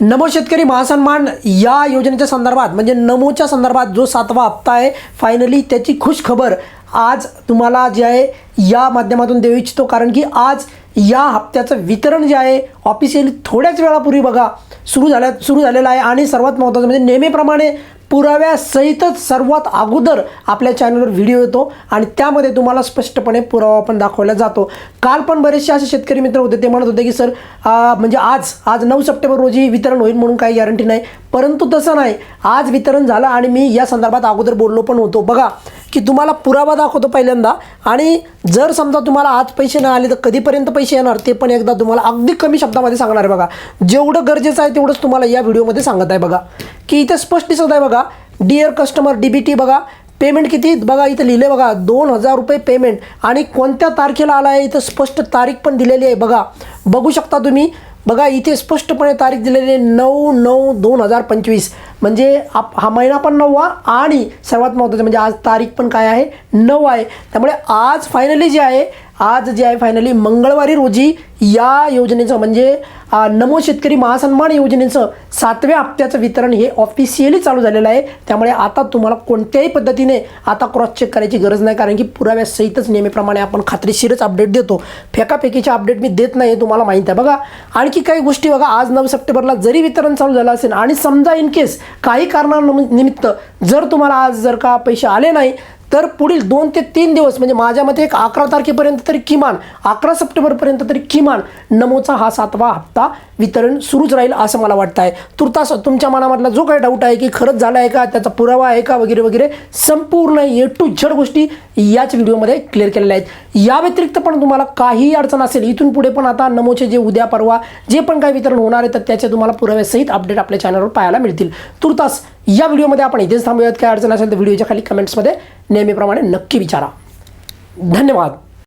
नमो शेतकरी महासन्मान या योजनेच्या संदर्भात म्हणजे नमोच्या संदर्भात जो सातवा हप्ता आहे फायनली त्याची खुश खबर आज तुम्हाला जे आहे या माध्यमातून देऊ इच्छितो. कारण की आज या हप्त्याचं वितरण जे आहे ऑफिशियली थोड्याच वेळापूर्वी बघा सुरू झाल्या सुरू झालेलं आहे. आणि सर्वात महत्त्वाचं म्हणजे नेहमीप्रमाणे पुराव्यासहितच सर्वात अगोदर आपल्या चॅनलवर व्हिडिओ येतो आणि त्यामध्ये तुम्हाला स्पष्टपणे पुरावा पण दाखवला जातो. काल पण बरेचसे असे शेतकरी मित्र होते ते म्हणत होते की सर म्हणजे आज आज नऊ सप्टेंबर रोजी वितरण होईल म्हणून काही गॅरंटी नाही. परंतु तसं नाही. आज वितरण झालं आणि मी या संदर्भात अगोदर बोललो पण होतो. बघा की तुम्हाला पुरावा दाखवतो पहिल्यांदा. आणि जर समजा तुम्हाला आज पैसे नाही आले तर कधीपर्यंत पैसे येणार? ते पण एकदा तुम्हाला अगदी कमी शब्दामध्ये सांगणार आहे बघा. जेवढं गरजेचं आहे तेवढंच तुम्हाला या व्हिडिओमध्ये सांगत आहे बघा. की इथे स्पष्ट दिसत आहे बघा. Dear customer D B T बघा. पेमेंट किती? बघा इथं लिहिले बघा. दोन हजार रुपये पेमेंट आणि कोणत्या तारखेला आला आहे? इथं स्पष्ट तारीख पण दिलेली आहे बघा. बघू शकता तुम्ही. बघा इथे स्पष्टपणे तारीख दिलेली आहे नऊ नऊ दोन हजार पंचवीस. म्हणजे आप हा महिना पण नववा आणि सर्वात महत्त्वाचं म्हणजे आज तारीख पण काय आहे? नऊ आहे. त्यामुळे आज फायनली जे आहे आज जे आहे फायनली मंगळवारी रोजी या योजनेचं म्हणजे नमो शेतकरी महासन्मान योजनेचं सातव्या हप्त्याचं वितरण हे ऑफिशियली चालू झालेलं आहे. त्यामुळे आता तुम्हाला कोणत्याही पद्धतीने आता क्रॉस चेक करायची गरज नाही कारण की पुराव्यासहितच नेहमीप्रमाणे आपण खात्रीशीरच अपडेट देतो. फेकाफेकीचे अपडेट मी देत नाही हे तुम्हाला माहीत आहे. बघा आणखी काही गोष्टी बघा आज नऊ सप्टेंबरला जरी वितरण चालू झालं असेल आणि समजा इन केस काही कारणानिमित्त जर तुम्हाला आज जर का पैसे आले नाही तर पुढील दोन ते तीन दिवस म्हणजे माझ्या मते एक अकरा तारखेपर्यंत तरी किमान अकरा सप्टेंबरपर्यंत तरी किमान नमोचा हा सातवा हप्ता वितरण सुरूच राहील असं मला वाटतं आहे. तुर्तास तुमच्या मनामधला जो काही डाऊट आहे की खरंच झाला आहे का त्याचा पुरावा आहे का वगैरे वगैरे संपूर्ण ए टू झड गोष्टी याच व्हिडिओमध्ये क्लिअर केलेल्या आहेत. या व्यतिरिक्त पण तुम्हाला काही अडचण असेल इथून पुढे पण आता नमोचे जे उद्या परवा जे पण काही वितरण होणार आहे तर त्याचे तुम्हाला पुराव्यासहित अपडेट आपल्या चॅनलवर पाहायला मिळतील. तुर्तास या व्हिडिओमध्ये आपण इथेच थांबूयात. काय अडचण असेल तर व्हिडिओच्या खाली कमेंट्समध्ये नेहमीप्रमाणे नक्की विचारा. धन्यवाद.